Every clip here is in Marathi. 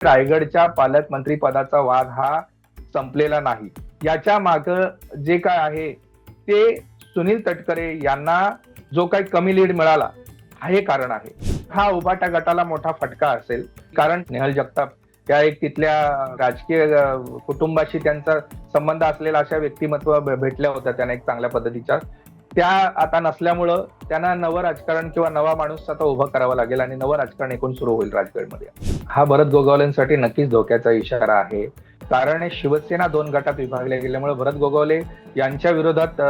रायगडच्या पालकमंत्री पदाचा वाद हा संपलेला नाही. याच्या माग जे काय आहे ते सुनील तटकरे यांना जो काही कमी लीड मिळाला हे कारण आहे. हा उभाटा गटाला मोठा फटका असेल कारण नेहल जगताप त्या एक तिथल्या राजकीय कुटुंबाशी त्यांचा संबंध असलेला अशा व्यक्तिमत्व भेटल्या होत्या त्यांना एक चांगल्या पद्धतीच्या. त्या आता नसल्यामुळं त्यांना नवं राजकारण किंवा नवा माणूस आता उभं करावा लागेल आणि नवं राजकारण एकूण सुरू होईल राजगडमध्ये. हा भरत गोगावलेंसाठी नक्कीच धोक्याचा इशारा आहे. कारण शिवसेना दोन गटात विभागल्या गेल्यामुळे भरत गोगावले यांच्या विरोधात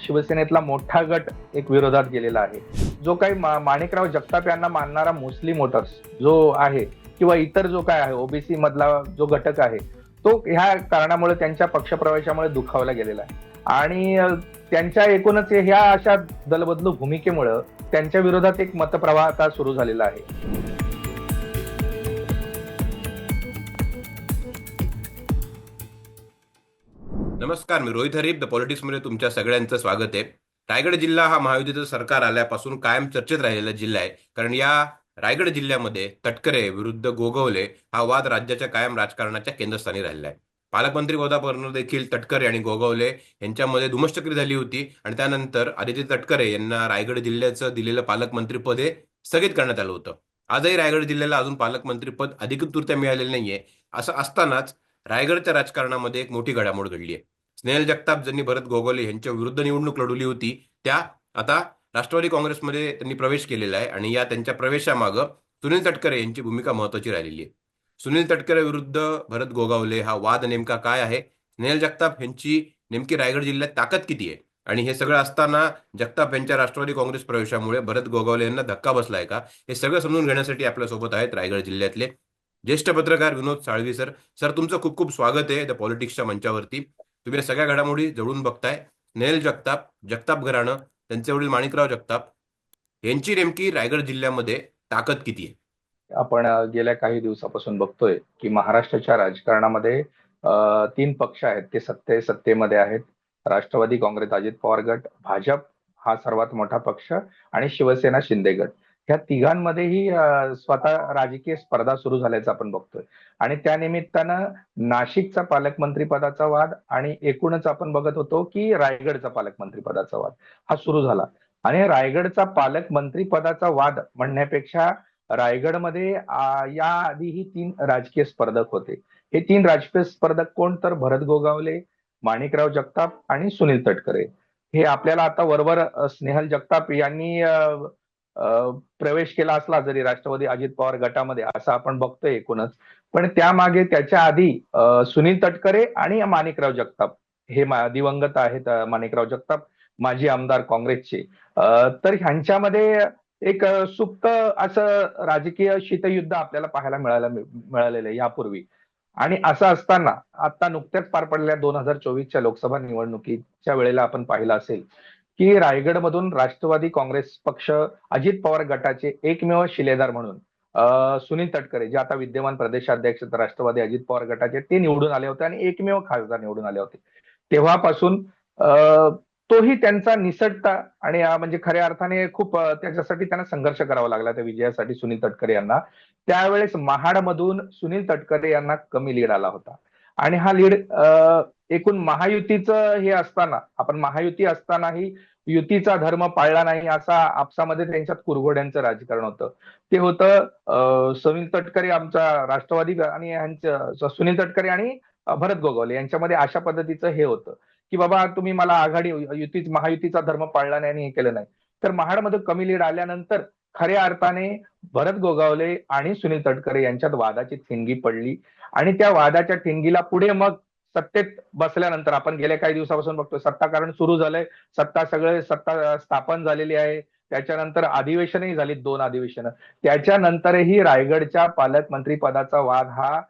शिवसेनेतला मोठा गट एक विरोधात गेलेला आहे. जो काही मा- माणिकराव जगताप यांना मानणारा मुस्लिम मोटर्स जो आहे किंवा इतर जो काय आहे ओबीसी मधला जो घटक आहे तो ह्या कारणामुळे त्यांच्या पक्षप्रवेशामुळे दुखावला गेलेला आहे. आणि त्यांच्या एकूणच ह्या अशा दलबदलू भूमिकेमुळं त्यांच्या विरोधात एक मतप्रवाह आता सुरू झालेला आहे. नमस्कार मी रोहित हरीप द पॉलिटिक्समध्ये तुमच्या सगळ्यांचं स्वागत आहे. रायगड जिल्हा हा महायुतीचं सरकार आल्यापासून कायम चर्चेत राहिलेला जिल्हा आहे. कारण या रायगड जिल्ह्यामध्ये तटकरे विरुद्ध गोगवले हा वाद राज्याच्या कायम राजकारणाच्या केंद्रस्थानी राहिला आहे. पालकमंत्री पदावरून देखील तटकरे आणि गोगवले यांच्यामध्ये धुमश्चक्री झाली होती. आणि त्यानंतर आदित्य तटकरे यांना रायगड जिल्ह्याचं दिलेलं पालकमंत्रीपद हे स्थगित करण्यात आलं होतं. आजही रायगड जिल्ह्याला अजून पालकमंत्रीपद अधिकृतरित्या मिळालेलं नाहीये. असं असतानाच रायगडच्या राजकारणामध्ये एक मोठी घडामोड घडली आहे. स्नेहल जगताप ज्यांनी भरत गोगावले यांच्या विरुद्ध निवडणूक लढवली होती त्या आता राष्ट्रवादी काँग्रेसमध्ये त्यांनी प्रवेश केलेला आहे. आणि या त्यांच्या प्रवेशामागं सुनील तटकरे यांची भूमिका महत्वाची राहिलेली आहे. सुनील तटकरे विरुद्ध भरत गोगावले. हा वाद नेमका काय आहे? स्नेहल जगताप यांची नेमकी रायगड जिल्ह्यात ताकद किती आहे? आणि हे सगळं असताना जगताप यांच्या राष्ट्रवादी काँग्रेस प्रवेशामुळे भरत गोगावले यांना धक्का बसलाय का? हे सगळं समजून घेण्यासाठी आपल्यासोबत आहेत रायगड जिल्ह्यातले ज्येष्ठ पत्रकार विनोद साळवी सर सर तुमचं खूप खूप स्वागत आहे द पॉलिटिक्सच्या मंचावरती. तुम्ही या सगळ्या घडामोडी जवळून बघताय. स्नेहल जगताप जगताप घराणं त्यांचे वडील माणिकराव जगताप यांची नेमकी रायगड जिल्ह्यामध्ये ताकद किती आहे? आपण गेल्या काही दिवसापासून बघतोय की महाराष्ट्राच्या राजकारणामध्ये तीन पक्ष आहेत. ते सत्ते सत्तेमध्ये आहेत. राष्ट्रवादी काँग्रेस अजित पवार गट भाजप हा सर्वात मोठा पक्ष आणि शिवसेना शिंदे गट. ह्या तिघांमध्येही स्वतः राजकीय स्पर्धा सुरू झाल्याचं आपण बघतोय. आणि त्या निमित्तानं नाशिकचा पालकमंत्री पदाचा वाद आणि एकूणच आपण बघत होतो की रायगडचा पालकमंत्री पदाचा वाद हा सुरू झाला. आणि रायगडचा पालकमंत्री पदाचा वाद म्हणण्यापेक्षा रायगडमध्ये आ, याआधीही तीन राजकीय स्पर्धक होते. हे तीन राजकीय स्पर्धक कोण तर? भरत गोगावले माणिकराव जगताप आणि सुनील तटकरे. हे आपल्याला आता वरवर स्नेहल जगताप यांनी प्रवेश केला असला जरी राष्ट्रवादी अजित पवार गटामध्ये असं आपण बघतोय एकूणच. पण त्यामागे त्याच्या आधी सुनील तटकरे आणि माणिकराव जगताप. हे दिवंगत आहेत माणिकराव जगताप माजी आमदार काँग्रेसचे. तर ह्यांच्यामध्ये एक सुप्त असं राजकीय शीतयुद्ध आपल्याला पाहायला मिळायला मिळालेलं आहे यापूर्वी. आणि असं असताना आता नुकत्याच पार पडलेल्या दोन हजार चोवीसच्या लोकसभा निवडणुकीच्या वेळेला आपण पाहिलं असेल की रायगडमधून राष्ट्रवादी काँग्रेस पक्ष अजित पवार गटाचे एकमेव शिलेदार म्हणून अ, सुनील तटकरे जे आता विद्यमान प्रदेशाध्यक्ष राष्ट्रवादी अजित पवार गटाचे ते निवडून आले होते आणि एकमेव खासदार निवडून आले होते. तेव्हापासून अ, तोही त्यांचा निसटता आणि म्हणजे खऱ्या अर्थाने खूप त्याच्यासाठी त्यांना संघर्ष करावा लागला त्या विजयासाठी सुनील तटकरे यांना. त्यावेळेस महाडमधून सुनील तटकरे यांना कमी लीड आला होता. आणि हा लीड एकूण महायुतीचं हे असताना आपण महायुती असतानाही युतीचा धर्म पाळला नाही असा आपसामध्ये त्यांच्यात कुरघोड्यांचं राजकारण होतं. ते होतं सुनील तटकरे आमचा राष्ट्रवादी आणि यांचं सुनील तटकरे आणि भरत गोगावले यांच्यामध्ये अशा पद्धतीचं हे होतं. की बाबा तुम्ही मला आघाडी युती महायुतीचा धर्म पाळला नाही आणि हे केलं नाही. तर महाडमध्ये कमी लीड आल्यानंतर खऱ्या अर्थाने भरत गोगावले आणि सुनील तटकरे यांच्यात वादाची ठिणगी पडली. आणि त्या वादाच्या ठिणगीला पुढे मग सत्तेत बसल्यानंतर आपण गेल्या काही दिवसापासून बघतोय सत्ताकारण सुरू झालंय. सत्ता सगळे सत्ता स्थापन झालेली आहे. त्याच्यानंतर अधिवेशनही झाली दोन अधिवेशनं. त्याच्यानंतरही रायगडच्या पालकमंत्री पदाचा वाद हा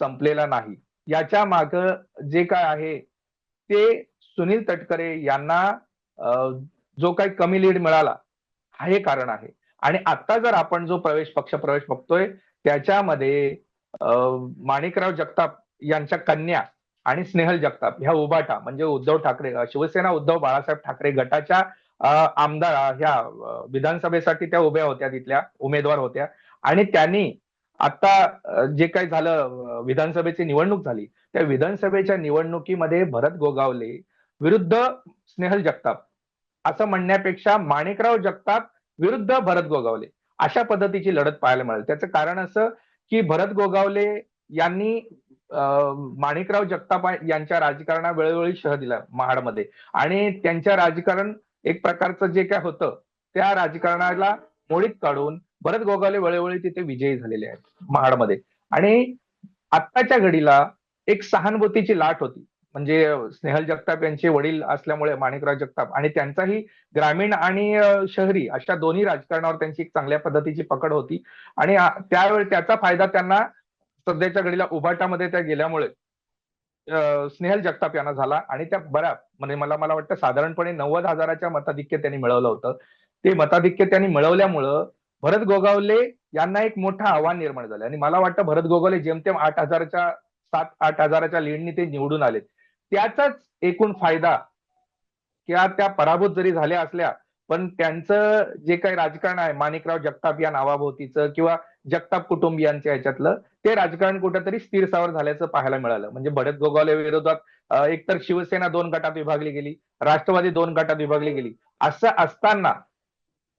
संपलेला नाही. याच्या माग जे काय आहे ते सुनील तटकरे यांना जो काही कमी लीड मिळाला हा हे कारण आहे. आणि आता जर आपण जो प्रवेश पक्ष प्रवेश बघतोय त्याच्यामध्ये माणिकराव जगताप यांच्या कन्या आणि स्नेहल जगताप ह्या उभाटा म्हणजे उद्धव ठाकरे शिवसेना उद्धव बाळासाहेब ठाकरे गटाच्या आमदार ह्या विधानसभेसाठी त्या उभ्या होत्या तिथल्या उमेदवार होत्या. आणि त्यांनी आता जे काही झालं विधानसभेची निवडणूक झाली त्या विधानसभेच्या निवडणुकीमध्ये भरत गोगावले विरुद्ध स्नेहल जगताप. असं म्हणण्यापेक्षा माणिकराव जगताप विरुद्ध भरत गोगावले. अशा पद्धतीची लढत पाहायला मिळाली. त्याचं कारण असं की भरत गोगावले यांनी माणिकराव जगताप यांच्या राजकारणा वेळोवेळी शह दिला महाडमध्ये. आणि त्यांच्या राजकारण एक प्रकारचं जे काय होतं त्या राजकारणाला मोडीत काढून भरत गोगावले वेळोवेळी तिथे विजयी झालेले आहेत महाडमध्ये. आणि आत्ताच्या घडीला एक सहानुभूतीची लाट होती. म्हणजे स्नेहल जगताप यांचे वडील असल्यामुळे माणिकराव जगताप आणि त्यांचाही ग्रामीण आणि शहरी अशा दोन्ही राजकारणावर त्यांची एक चांगल्या पद्धतीची पकड होती. आणि त्यावेळी त्याचा फायदा त्यांना सध्याच्या घडीला उभाटामध्ये त्या गेल्यामुळे स्नेहल जगताप यांना झाला. आणि त्या बऱ्या म्हणजे मला मला वाटतं साधारणपणे नव्वद हजाराच्या मताधिक्य त्यांनी मिळवलं होतं. ते मताधिक्य त्यांनी मिळवल्यामुळं भरत गोगावले यांना एक मोठं आव्हान निर्माण झालं. आणि मला वाटतं भरत गोगावले जेमतेम आठ हजाराच्या सात आठ हजाराच्या लीडनी ते निवडून आले. त्याचाच एकूण फायदा किंवा त्या पराभूत जरी झाल्या असल्या पण त्यांचं जे काही राजकारण आहे माणिकराव जगताप या नावाभोवतीचं किंवा जगताप कुटुंबियांच्या ह्याच्यातलं ते राजकारण कुठेतरी स्थिरसावर झाल्याचं पाहायला मिळालं. म्हणजे भरत गोगावले विरोधात एकतर शिवसेना दोन गटात विभागली गेली राष्ट्रवादी दोन गटात विभागली गेली. असं असताना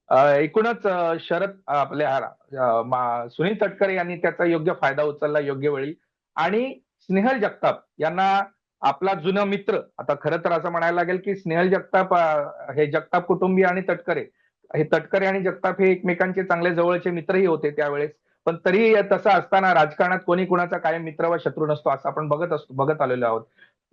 एकूणच शरद आपल्या सुनील तटकरे यांनी त्याचा योग्य फायदा उचलला योग्य वेळी. आणि स्नेहल जगताप यांना आपला जुना मित्र आता खरं तर असं म्हणायला लागेल की स्नेहल जगताप हे जगताप कुटुंबीय आणि तटकरे. हे तटकरे आणि जगताप हे एकमेकांचे चांगले जवळचे मित्रही होते त्यावेळेस. पण तरी तसं असताना राजकारणात कोणी कुणाचा कायम मित्र व शत्रू नसतो असं आपण बघत असतो बघत आलेलो आहोत.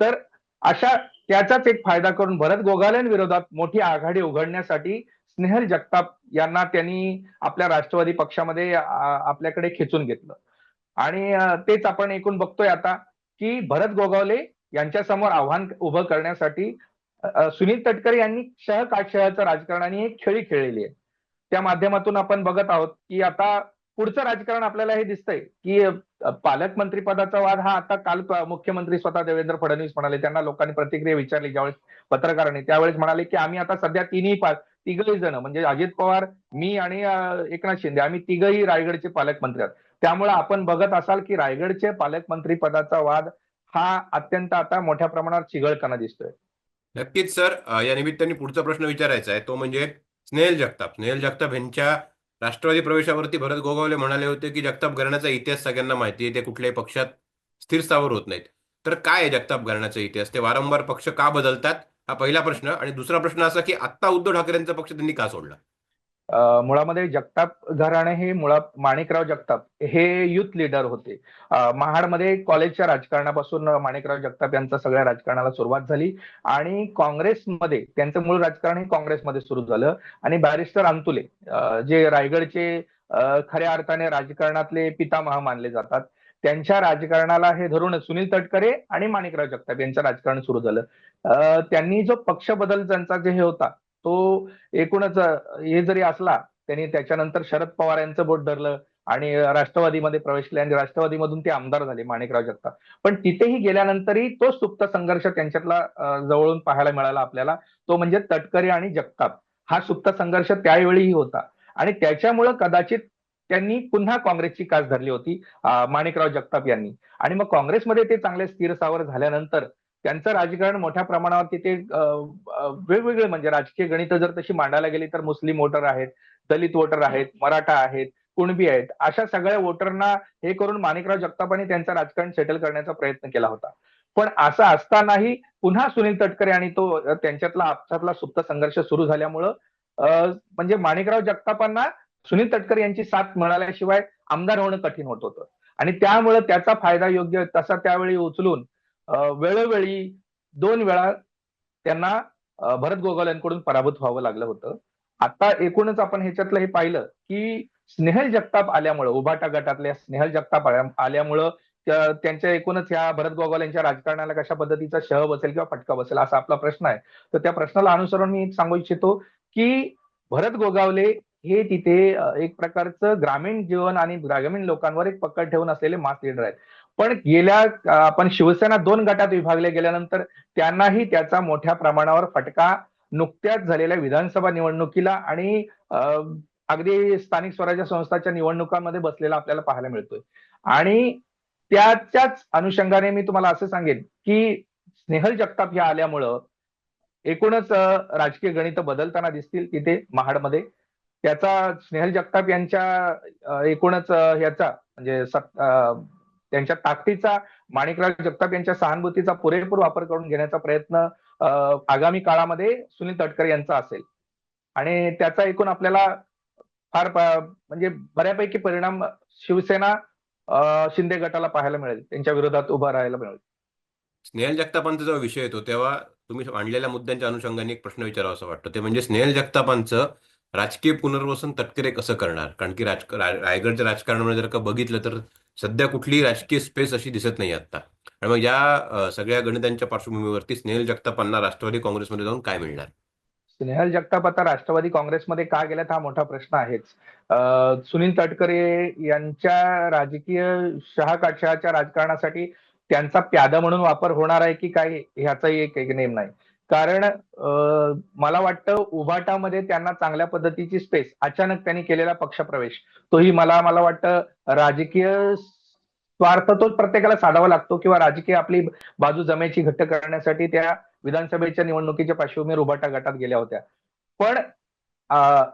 तर अशा त्याचाच एक फायदा करून भरत गोगालेन विरोधात मोठी आघाडी उघडण्यासाठी स्नेहल जगताप यांना त्यांनी आपल्या राष्ट्रवादी पक्षामध्ये आपल्याकडे खेचून घेतलं. आणि तेच आपण एकूण बघतोय आता की भरत गोगावले यांच्यासमोर आव्हान उभं करण्यासाठी सुनील तटकरे यांनी शह काटशहाचं राजकारणाने एक खेळी खेळलेली आहे. त्या माध्यमातून आपण बघत आहोत की आता पुढचं राजकारण आपल्याला हे दिसतंय की पालकमंत्रीपदाचा पालकमंत्री पदाचा वाद हा आता काल मुख्यमंत्री स्वतः देवेंद्र फडणवीस म्हणाले. त्यांना लोकांनी प्रतिक्रिया विचारली ज्यावेळेस पत्रकारांनी त्यावेळेस म्हणाले की आम्ही आता सध्या तिन्ही तिघही जण म्हणजे अजित पवार मी आणि एकनाथ शिंदे. आम्ही तिघही रायगडचे पालकमंत्री आहोत. त्यामुळे आपण बघत असाल की रायगडचे पालकमंत्री पदाचा वाद हा अत्यंत आता मोठ्या प्रमाणावर चिघळताना दिसतोय. नक्कीच सर. या निमित्ताने पुढचा प्रश्न विचारायचा आहे. तो म्हणजे स्नेहल जगताप. स्नेहल जगताप यांच्या राष्ट्रवादी प्रवेशावरती भरत गोगावले म्हणाले होते की जगताप घराण्याचा इतिहास सगळ्यांना माहिती आहे. ते कुठल्याही पक्षात स्थिर स्थावर होत नाहीत. तर काय आहे जगताप घराण्याचा इतिहास? ते वारंवार पक्ष का बदलतात? हा पहिला प्रश्न. आणि दुसरा प्रश्न असा की आत्ता उद्धव ठाकरेंचा पक्ष त्यांनी का सोडला? मुळामध्ये जगताप घराणे हे मुळात माणिकराव जगताप हे युथ लीडर होते. महाडमध्ये कॉलेजच्या राजकारणापासून माणिकराव जगताप यांचा सगळ्या राजकारणाला सुरुवात झाली. आणि काँग्रेसमध्ये त्यांचं मूळ राजकारण हे काँग्रेसमध्ये सुरू झालं. आणि बॅरिस्टर अंतुले जे रायगडचे खऱ्या अर्थाने राजकारणातले पितामह मानले जातात. त्यांच्या राजकारणाला हे धरून सुनील तटकरे आणि माणिकराव जगताप यांचं राजकारण सुरू झालं. त्यांनी जो पक्ष बदल त्यांचा जे हे होता तो एकूणच हे जरी असला त्यांनी त्याच्यानंतर शरद पवार यांचं बोट धरलं आणि राष्ट्रवादीमध्ये प्रवेश केला आणि राष्ट्रवादीमधून ते आमदार झाले माणिकराव जगताप. पण तिथेही गेल्यानंतरही तो सुप्त संघर्ष त्यांच्यातला जवळून पाहायला मिळाला आपल्याला. तो म्हणजे तटकरे आणि जगताप. हा सुप्त संघर्ष त्यावेळीही होता. आणि त्याच्यामुळं कदाचित त्यांनी पुन्हा काँग्रेसची कास धरली होती माणिकराव जगताप यांनी. आणि मग काँग्रेसमध्ये ते चांगले स्थिर सावर झाल्यानंतर त्यांचं राजकारण मोठ्या प्रमाणावर तिथे वेगवेगळे म्हणजे राजकीय गणित जर तशी मांडायला गेली तर मुस्लिम वोटर आहेत दलित वोटर आहेत मराठा आहेत कुणबी आहेत अशा सगळ्या वोटरना हे करून माणिकराव जगतापांनी त्यांचं राजकारण सेटल करण्याचा प्रयत्न केला होता. पण असं असतानाही पुन्हा सुनील तटकरे आणि तो त्यांच्यातला आपसातला सुप्त संघर्ष सुरू झाल्यामुळं अ, म्हणजे माणिकराव जगतापांना सुनील तटकर यांची साथ मिळाल्याशिवाय आमदार होणं कठीण होत होतं. आणि त्यामुळे त्याचा फायदा योग्य तसा त्यावेळी उचलून वेळोवेळी दोन वेळा त्यांना भरत गोगावले यांकडून पराभूत व्हावं लागलं होतं. आता एकूणच आपण ह्याच्यातलं हे पाहिलं की स्नेहल जगताप आल्यामुळं उभाटा गटातल्या स्नेहल जगताप आल्यामुळं त्यांच्या एकूणच ह्या भरत गोगावले यांच्या राजकारणाला कशा पद्धतीचा शह बसेल किंवा फटका बसेल असा आपला प्रश्न आहे. तर त्या प्रश्नाला अनुसरून मी सांगू इच्छितो की भरत गोगावले हे तिथे एक प्रकारचं ग्रामीण जीवन आणि ग्रामीण लोकांवर एक पकड ठेवून असलेले मास लीडर आहेत. पण गेल्या आपण शिवसेना दोन गटात विभागले गेल्यानंतर त्यांनाही त्याचा मोठ्या प्रमाणावर फटका नुकत्याच झालेल्या विधानसभा निवडणुकीला आणि अगदी स्थानिक स्वराज्य संस्थाच्या निवडणुकांमध्ये बसलेला आपल्याला पाहायला मिळतोय. आणि त्याच्याच अनुषंगाने मी तुम्हाला असं सांगेन की स्नेहल जगताप ह्या आल्यामुळं एकूणच राजकीय गणित बदलताना दिसतील तिथे महाडमध्ये. त्याचा स्नेहल जगताप यांच्या एकूणच ह्याचा म्हणजे त्यांच्या ताकदीचा माणिकराव जगताप यांच्या सहानुभूतीचा पुरेपूर वापर करून घेण्याचा प्रयत्न आगामी काळामध्ये सुनील तटकरे यांचा असेल. आणि त्याचा एकूण आपल्याला फार म्हणजे बऱ्यापैकी परिणाम शिवसेना शिंदे गटाला पाहायला मिळेल. त्यांच्या विरोधात उभं राहायला मिळेल. स्नेहल जगतापांचा जेव्हा विषय येतो तेव्हा तुम्ही मांडलेल्या मुद्द्यांच्या अनुषंगाने एक प्रश्न विचारावा असं वाटतं. ते म्हणजे स्नेहल जगतापांचं राजकीय पुनर्वसन तटकरे कसं करणार? कारण की राज रायगडच्या राजकारणामध्ये जर का बघितलं तर सध्या कुठलीही राजकीय स्पेस अशी दिसत नाही आता आणि मग या सगळ्या गणितांच्या पार्श्वभूमीवरती स्नेहल जगतापांना राष्ट्रवादी काँग्रेसमध्ये जाऊन काय मिळणार स्नेहल जगताप आता राष्ट्रवादी काँग्रेसमध्ये का गेल्यात हा मोठा प्रश्न आहेच. सुनील तटकरे यांच्या राजकीय शहाकाशाच्या राजकारणासाठी त्यांचा प्यादा म्हणून वापर होणार आहे की काय ह्याचाही एक नेम नाही. कारण मला वाटतं उभाटामध्ये त्यांना चांगल्या पद्धतीची स्पेस अचानक त्यांनी केलेला पक्षप्रवेश. तोही मला मला वाटतं राजकीय स्वार्थ तोच प्रत्येकाला साधावा लागतो किंवा राजकीय आपली बाजू जमेची घट्ट करण्यासाठी त्या विधानसभेच्या निवडणुकीच्या पार्श्वभूमीवर उभाटा गटात गेल्या होत्या. पण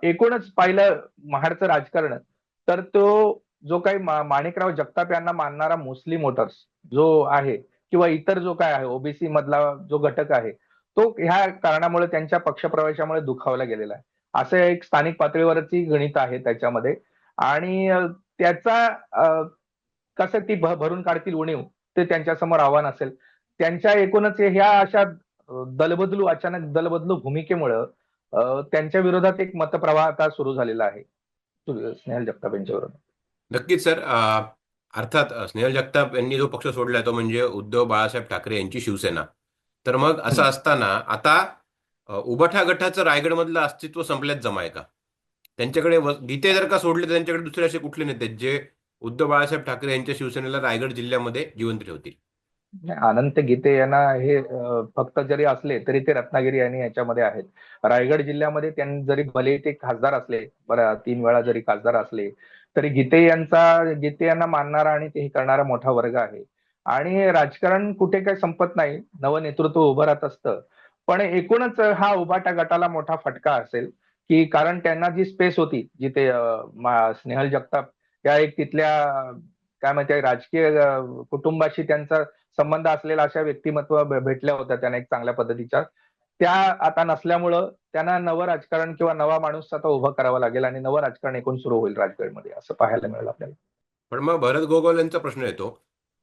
एकूणच पाहिलं महाडचं राजकारण तर तो जो काही माणिकराव जगताप यांना मानणारा मुस्लिम वोटर्स जो आहे किंवा इतर जो काय आहे ओबीसी मधला जो घटक आहे तो ह्या कारणामुळे त्यांच्या पक्षप्रवेशामुळे दुखावला गेलेला आहे. असं एक स्थानिक पातळीवरची गणित आहे त्याच्यामध्ये. आणि त्याचा कसं ती भरून काढतील उणीव ते त्यांच्यासमोर आव्हान असेल. त्यांच्या एकूणच ह्या अशा दलबदलू अचानक दलबदलू भूमिकेमुळं त्यांच्या विरोधात एक मतप्रवाह आता सुरू झालेला आहे. स्नेहल जगताप यांच्या नक्कीच सर. अर्थात स्नेहल जगताप यांनी जो पक्ष सोडला तो म्हणजे उद्धव बाळासाहेब ठाकरे यांची शिवसेना. तर मग असं असताना आता अ, गटाचं रायगडमधलं अस्तित्व संपल्यात जमाय का त्यांच्याकडे गीते जर का सोडले तर त्यांच्याकडे दुसरे असे कुठले नेते जे उद्धव बाळासाहेब ठाकरे यांच्या शिवसेनेला रायगड जिल्ह्यामध्ये जिवंत ठेवतील? अनंत गीते यांना हे फक्त जरी असले तरी ते रत्नागिरी आणि याच्यामध्ये आहेत. रायगड जिल्ह्यामध्ये त्यांनी जरी भले ते खासदार असले बरं तीन वेळा जरी खासदार असले तरी गीते यांचा गीते यांना मानणारा आणि ते हे करणारा मोठा वर्ग आहे. आणि राजकारण कुठे काय संपत नाही. नवं नेतृत्व उभं राहत असतं. पण एकूणच हा उभाटा गटाला मोठा फटका असेल की कारण त्यांना जी स्पेस होती जिथे स्नेहल जगताप या एक तिथल्या काय म्हणते राजकीय कुटुंबाशी त्यांचा संबंध असलेला अशा व्यक्तिमत्व भेटल्या होत्या त्यांना एक चांगल्या पद्धतीच्या. त्या आता नसल्यामुळं त्यांना नवं राजकारण किंवा नवा माणूस आता उभा करावा लागेल आणि नवं राजकारण एकूण सुरू होईल राजगडमध्ये असं पाहायला मिळेल आपल्याला. पण मग भरत गोगोल यांचा प्रश्न येतो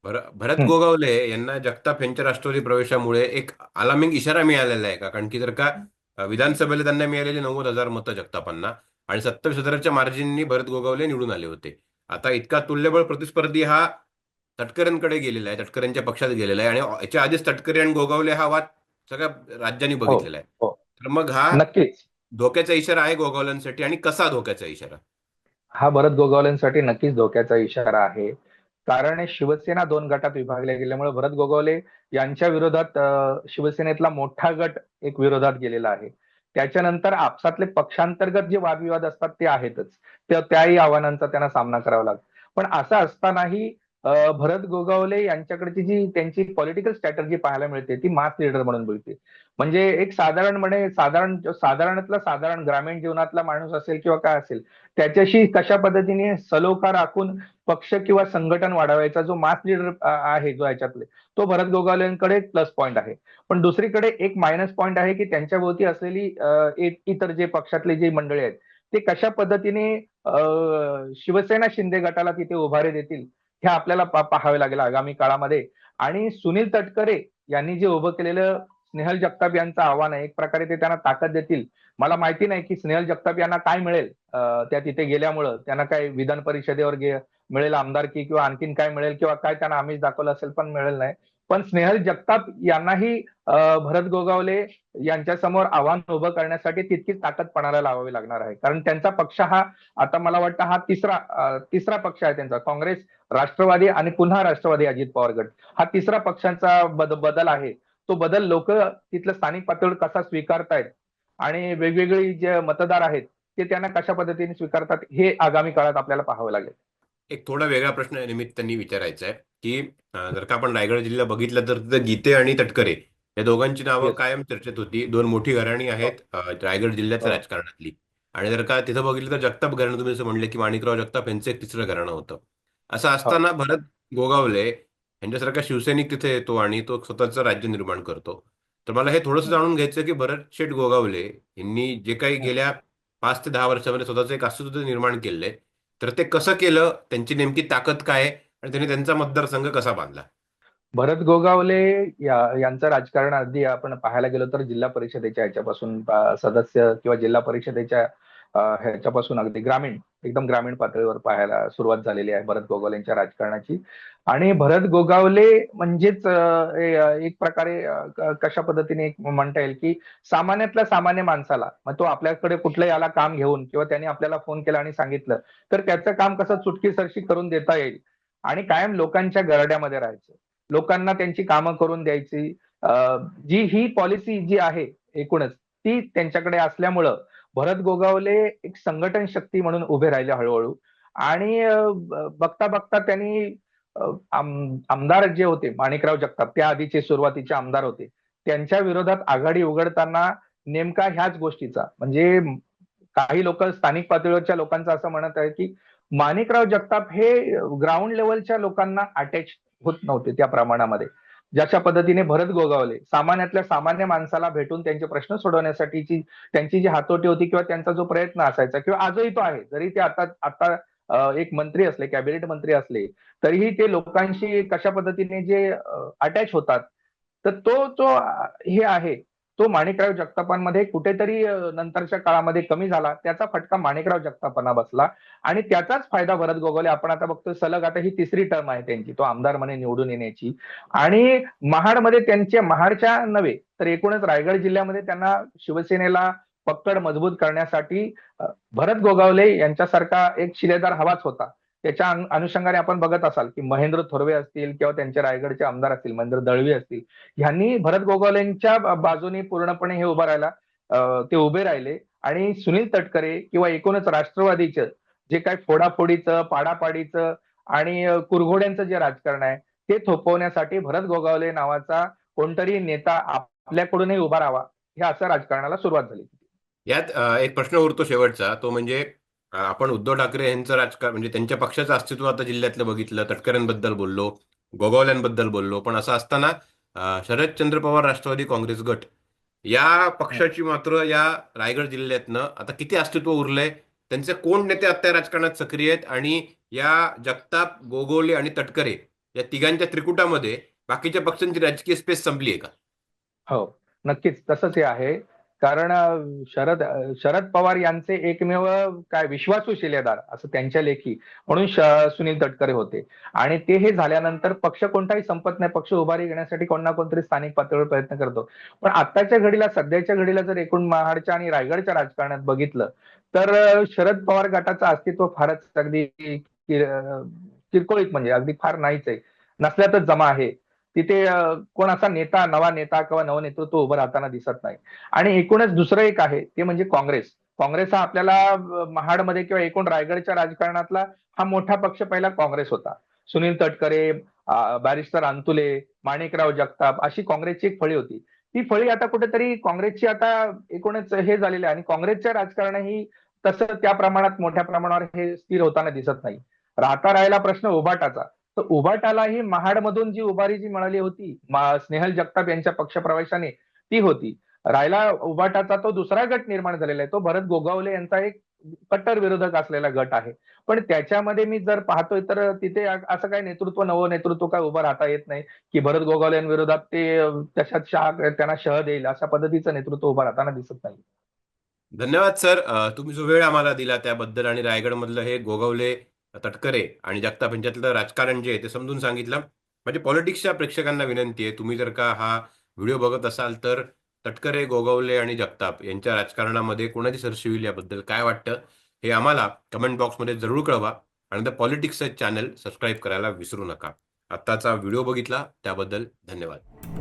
भर भरत हं. गोगावले यांना जगताप यांच्या राष्ट्रवादी प्रवेशामुळे एक अलार्मिंग इशारा मिळालेला आहे का? कारण की जर का विधानसभेला त्यांना मिळालेली नव्वद हजार मतं जगतापांना आणि सत्तावीस हजाराच्या मार्जिननी भरत गोगावले निवडून आले होते. आता इतका तुल्यबळ प्रतिस्पर्धी हा तटकरेंकडे गेलेला आहे तटकरेंच्या पक्षात गेलेला आहे आणि याच्या आधीच तटकरे आणि गोगावले हा वाद सगळ्या राज्यांनी बघितलेला आहे. हो. तर मग हा नक्कीच. धोक्याचा इशारा आहे गोगावल्यांसाठी आणि कसा धोक्याचा इशारा? हा भरत गोगावलेंसाठी नक्कीच धोक्याचा इशारा आहे. कारण शिवसेना दोन गटात विभागल्या गेल्यामुळे भरत गोगावले यांच्या विरोधात शिवसेनेतला मोठा गट एक विरोधात गेलेला आहे. त्याच्यानंतर आपसातले पक्षांतर्गत जे वादविवाद असतात ते आहेतच. त्याही आव्हानांचा त्यांना सामना करावा लागतो. पण असं असतानाही भरत गोगावले यांच्याकडची जी त्यांची पॉलिटिकल स्ट्रॅटर्जी पाहायला मिळते ती मास लीडर म्हणून मिळते. म्हणजे एक साधारणपणे साधारण साधारणातला साधारण ग्रामीण जीवनातला माणूस असेल किंवा काय असेल त्याच्याशी कशा पद्धतीने सलोखा राखून पक्ष किंवा संघटन वाढवायचा जो मास लीडर आहे जो याच्यातले तो भरत गोगावलेंकडे प्लस पॉईंट आहे. पण दुसरीकडे एक मायनस पॉईंट आहे की त्यांच्या भोवती असलेली इतर जे पक्षातले जे मंडळी आहेत ते कशा पद्धतीने शिवसेना शिंदे गटाला तिथे उभारे देतील हे आपल्याला पाहावे लागेल आगामी काळामध्ये. आणि सुनील तटकरे यांनी जे उभं केलेलं स्नेहल जगताप यांचं आव्हान आहे एक प्रकारे ते त्यांना ताकद देतील. मला माहिती नाही की स्नेहल जगताप यांना काय मिळेल त्या तिथे गेल्यामुळं. त्यांना काय विधान परिषदेवर मिळेल आमदारकी किंवा आणखीन काय मिळेल किंवा काय त्यांना आमिष दाखवलं असेल पण मिळेल नाही. पण स्नेहल जगताप यांनाही अं, भरत गोगावले यांच्या समोर आव्हान उभं करण्यासाठी तितकीच ताकद पणाला लावावी लागणार आहे. कारण त्यांचा पक्ष हा आता मला वाटतं हा तिसरा तिसरा पक्ष आहे त्यांचा. काँग्रेस राष्ट्रवादी आणि पुन्हा राष्ट्रवादी अजित पवार गट. हा तिसरा पक्षांचा बद बदल आहे. तो बदल लोक तिथलं स्थानिक पातळीवर कसा स्वीकारतायत आणि वेगवेगळी जे मतदार आहेत ते त्यांना कशा पद्धतीने स्वीकारतात हे आगामी काळात आपल्याला पाहावं लागेल. एक थोडा वेगळा प्रश्न या निमित्ताने विचारायचा आहे की जर का आपण रायगड जिल्हा बघितला तर तिथं गीते आणि तटकरे या दोघांची नावं. कायम चर्चेत होती. दोन मोठी घराणी आहेत रायगड जिल्ह्याच्या हो. राजकारणातली. आणि जर का तिथं बघितलं तर जगताप घराणं तुम्ही जसं म्हणले की माणिकराव जगताप यांचं एक तिसरं घराणं होतं. असं असताना भरत गोगावले यांच्यासारखा शिवसैनिक तिथे येतो आणि तो स्वतःचं राज्य निर्माण करतो. तर मला हे थोडंसं जाणून घ्यायचं की भरत शेठ गोगावले यांनी जे काही गेल्या पाच ते दहा वर्षामध्ये स्वतःचं एक अस्तित्व निर्माण केलंय तर ते कसं केलं त्यांची नेमकी ताकद काय आहे आणि त्यांनी त्यांचा मतदारसंघ कसा बांधला? भरत गोगावले या यांचं राजकारण अगदी आपण पाहायला गेलो तर जिल्हा परिषदेच्या ह्याच्यापासून अं, सदस्य किंवा जिल्हा परिषदेच्या ह्याच्यापासून अगदी ग्रामीण एकदम ग्रामीण पातळीवर पाहायला सुरुवात झालेली आहे भरत गोगावलेंच्या राजकारणाची. आणि भरत गोगावले म्हणजेच एक प्रकारे कशा पद्धतीने एक म्हणता येईल की सामान्यातल्या सामान्य माणसाला मग तो आपल्याकडे कुठलं याला काम घेऊन किंवा त्याने आपल्याला फोन केला आणि सांगितलं तर त्याचं काम कसं चुटकीसरशी करून देता येईल? आणि कायम लोकांच्या गरड्यामध्ये राहायचं. लोकांना त्यांची कामं करून द्यायची. जी ही पॉलिसी जी आहे एकूणच ती त्यांच्याकडे असल्यामुळं भरत गोगावले एक संघटन शक्ती म्हणून उभे राहिले हळूहळू. आणि बघता बघता त्यांनी आमदार जे होते माणिकराव जगताप त्या आधीचे सुरुवातीचे आमदार होते त्यांच्या विरोधात आघाडी उघडताना नेमका ह्याच गोष्टीचा म्हणजे काही लोक स्थानिक पातळीवरच्या लोकांचं असं म्हणत आहे की माणिकराव जगताप हे ग्राउंड लेवलच्या लोकांना अटॅच होत नव्हते त्या प्रमाणामध्ये. ज्याच्या पद्धतीने भरत गोगावले. सामान्यातल्या सामान्य माणसाला भेटून त्यांचे प्रश्न सोडवण्यासाठीची त्यांची जी हातोटी होती किंवा त्यांचा जो प्रयत्न असायचा किंवा आजही तो आहे. जरी ते आता आता एक मंत्री असले कॅबिनेट मंत्री असले तरीही ते लोकांशी कशा पद्धतीने जे अटॅच होतात तर तो जो हे आहे. तो माणिकराव जगतापांमध्ये कुठेतरी नंतरच्या काळामध्ये कमी झाला त्याचा फटका माणिकराव जगतापांना बसला आणि त्याचाच फायदा भरत गोगोले. आपण आता बघतो सलग आता ही तिसरी टर्म आहे त्यांची तो आमदार म्हणे निवडून येण्याची. आणि महाडमध्ये त्यांच्या महाडच्या नव्हे तर एकूणच रायगड जिल्ह्यामध्ये त्यांना शिवसेनेला पक्कड मजबूत करण्यासाठी भरत गोगावले यांच्यासारखा एक शिलेदार हवाच होता. त्याच्या अनुषंगाने आपण बघत असाल की महेंद्र थोरवे असतील किंवा त्यांचे रायगडचे आमदार असतील महेंद्र दळवी असतील ह्यांनी भरत गोगावलेंच्या बाजूने पूर्णपणे हे उभं राहिला ते उभे राहिले. आणि सुनील तटकरे किंवा एकूणच राष्ट्रवादीचं जे काही फोडाफोडीचं पाडापाडीचं आणि कुरघोड्यांचं जे राजकारण आहे ते थोपवण्यासाठी भरत गोगावले नावाचा कोणतरी नेता आपल्याकडूनही उभा राहावा हे असं राजकारणाला सुरुवात झाली यात एक प्रश्न उरतो शेवटचा तो म्हणजे आपण उद्धव ठाकरे यांचं राजकारण म्हणजे त्यांच्या पक्षाचं अस्तित्व आता जिल्ह्यातलं बघितलं तटकऱ्यांबद्दल बोललो गोगावल्यांबद्दल बोललो पण असं असताना अं, शरदचंद्र पवार राष्ट्रवादी काँग्रेस गट या पक्षाची मात्र या रायगड जिल्ह्यातनं आता किती अस्तित्व उरलंय त्यांचे कोण नेते आता राजकारणात सक्रिय आहेत आणि या जगताप गोगोले आणि तटकरे या तिघांच्या त्रिकुटामध्ये बाकीच्या पक्षांची राजकीय स्पेस संपली आहे का? हो नक्कीच तसंच हे आहे. कारण शरद शरद पवार यांचे एकमेव काय विश्वासू शिलेदार असं त्यांच्या लेखी म्हणून सुनील तटकरे होते. आणि ते हे झाल्यानंतर पक्ष कोणताही संपत नाही पक्ष उभारी घेण्यासाठी कोण ना कोणतरी स्थानिक पातळीवर प्रयत्न करतो. पण आताच्या घडीला सध्याच्या घडीला जर एकूण महाडच्या आणि रायगडच्या राजकारणात बघितलं तर शरद पवार गटाचं अस्तित्व फारच अगदी किरकोळीत म्हणजे अगदी फार नाहीच आहे. नसल्यातच जमा आहे. तिथे कोण असा नेता नवा नेता किंवा नवनेतृत्व उभं राहताना दिसत नाही. आणि एकूणच दुसरं एक आहे ते म्हणजे काँग्रेस. काँग्रेस हा आपल्याला महाडमध्ये किंवा एकूण रायगडच्या राजकारणातला हा मोठा पक्ष पहिला काँग्रेस होता. सुनील तटकरे बॅरिस्टर अंतुले माणिकराव जगताप अशी काँग्रेसची एक फळी होती. ती फळी आता कुठेतरी काँग्रेसची आता एकूणच हे झालेली आहे आणि काँग्रेसच्या राजकारणही तसं त्या प्रमाणात मोठ्या प्रमाणावर हे स्थिर होताना दिसत नाही. राहता राहिला प्रश्न उभाटाचा. तर उभाटालाही महाडमधून जी उभारी जी मिळाली होती स्नेहल जगताप यांच्या पक्षप्रवेशाने ती होती. रायला उभाटाचा तो दुसरा गट निर्माण झालेला आहे. तो भरत गोगावले यांचा एक कट्टर विरोधक असलेला गट आहे. पण त्याच्यामध्ये मी जर पाहतोय तर तिथे असं काही नेतृत्व नवं नेतृत्व काय उभं राहता येत नाही की भरत गोगावले यांविरोधात ते त्याच्यात तशात शहा त्यांना शह देईल अशा पद्धतीचं नेतृत्व उभं राहताना दिसत नाही. धन्यवाद सर. तुम्ही जो वेळ आम्हाला दिला त्याबद्दल आणि रायगडमधलं हे गोगावले तटकरे आणि जगताप यांच्यातलं राजकारण जे आहे ते समजून सांगितलं. म्हणजे पॉलिटिक्सच्या प्रेक्षकांना विनंती आहे तुम्ही जर का हा व्हिडिओ बघत असाल तर तटकरे गोगावले आणि जगताप यांच्या राजकारणामध्ये कोणाची सरशी याबद्दल काय वाटतं हे आम्हाला कमेंट बॉक्समध्ये जरूर कळवा. आणि द पॉलिटिक्सचं चॅनल सबस्क्राईब करायला विसरू नका. आत्ताचा व्हिडिओ बघितला त्याबद्दल धन्यवाद.